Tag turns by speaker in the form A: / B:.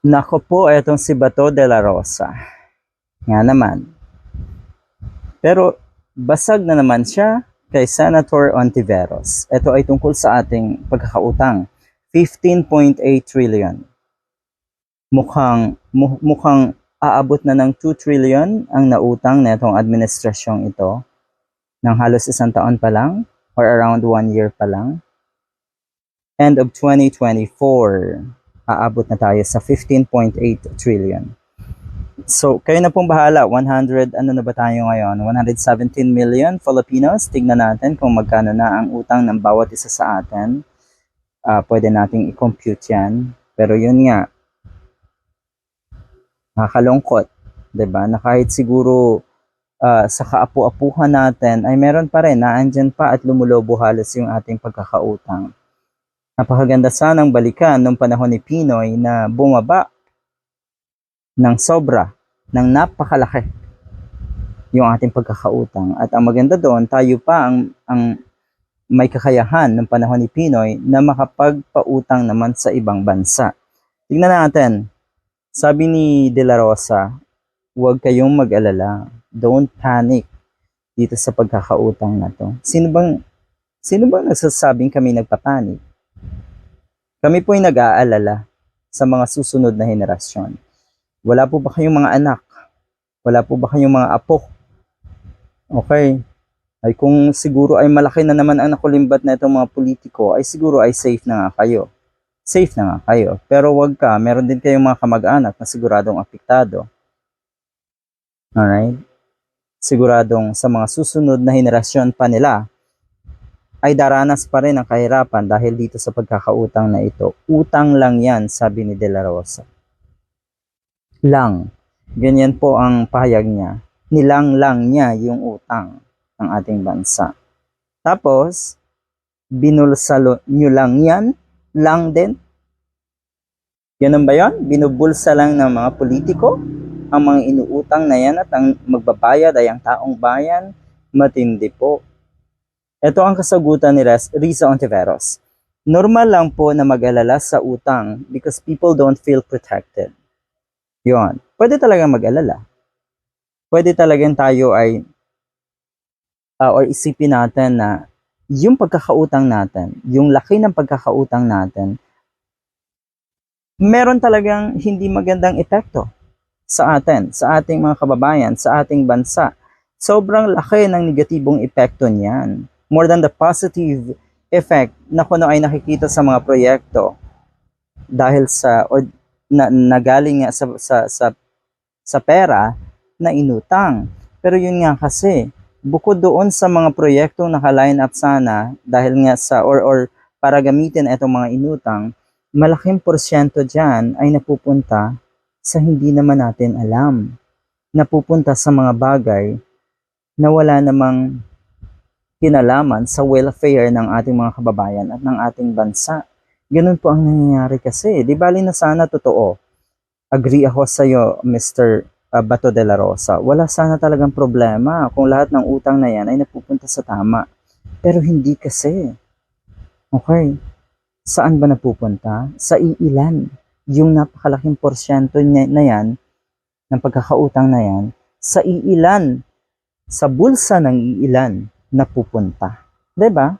A: Nako po, etong si Bato de la Rosa. Nga naman. Pero basag na naman siya kay Senator Ontiveros. Ito ay tungkol sa ating pagkakautang. 15.8 trillion. Mukhang, mu- mukhang aabot na ng 2 trillion ang nautang na itong administrasyong ito ng halos isang taon pa lang or around one year pa lang. End of 2024 aabot na tayo sa 15.8 trillion. So, kayo na pong bahala. 100, ano na ba tayo ngayon? 117 million Filipinos. Tignan natin kung magkano na ang utang ng bawat isa sa atin. Ah, pwede nating i-compute yan. Pero yun nga, nakakalungkot. ba Na kahit siguro ah, sa kaapu-apuhan natin, ay meron pa rin, naandyan pa at lumulobo halos yung ating pagkakautang. Napakaganda sanang balikan nung panahon ni Pinoy na bumaba ng sobra, ng napakalaki yung ating pagkakautang. At ang maganda doon, tayo pa ang, ang may kakayahan ng panahon ni Pinoy na makapagpautang naman sa ibang bansa. Tingnan natin, sabi ni De La Rosa, huwag kayong mag-alala. Don't panic dito sa pagkakautang na to. Sino bang, sino bang nagsasabing kami nagpapanik? Kami po ay nag-aalala sa mga susunod na henerasyon. Wala po ba kayong mga anak? Wala po ba kayong mga apo? Okay. Ay kung siguro ay malaki na naman ang nakulimbat na itong mga politiko, ay siguro ay safe na nga kayo. Safe na nga kayo. Pero wag ka, meron din kayong mga kamag-anak na siguradong apektado. Alright? Siguradong sa mga susunod na henerasyon pa nila, ay daranas pa rin ang kahirapan dahil dito sa pagkakautang na ito. Utang lang yan, sabi ni De La Rosa. Lang. Ganyan po ang pahayag niya. Nilang lang niya yung utang ng ating bansa. Tapos, binulsalo nyo lang yan, lang din. Ganun ba yon? Binubulsa lang ng mga politiko ang mga inuutang na yan at ang magbabayad ay ang taong bayan. Matindi po. Ito ang kasagutan ni Risa Ontiveros. Normal lang po na mag-alala sa utang because people don't feel protected. Yon. Pwede talagang mag-alala. Pwede talagang tayo ay ah, or isipin natin na yung pagkakautang natin, yung laki ng pagkakautang natin, meron talagang hindi magandang epekto sa atin, sa ating mga kababayan, sa ating bansa. Sobrang laki ng negatibong epekto niyan more than the positive effect na kuno ay nakikita sa mga proyekto dahil sa or na, nagaling nga sa, sa sa sa pera na inutang. Pero yun nga kasi, bukod doon sa mga proyektong naka-line up sana dahil nga sa or or para gamitin itong mga inutang, malaking porsyento diyan ay napupunta sa hindi naman natin alam. Napupunta sa mga bagay na wala namang kinalaman sa welfare ng ating mga kababayan at ng ating bansa. Ganun po ang nangyayari kasi. Di bali na sana totoo. Agree ako sa iyo, Mr. uh, Bato de la Rosa. Wala sana talagang problema kung lahat ng utang na yan ay napupunta sa tama. Pero hindi kasi. Okay. Saan ba napupunta? Sa iilan. Yung napakalaking porsyento na yan, ng pagkakautang na yan, sa iilan, sa bulsa ng iilan napupunta. ba?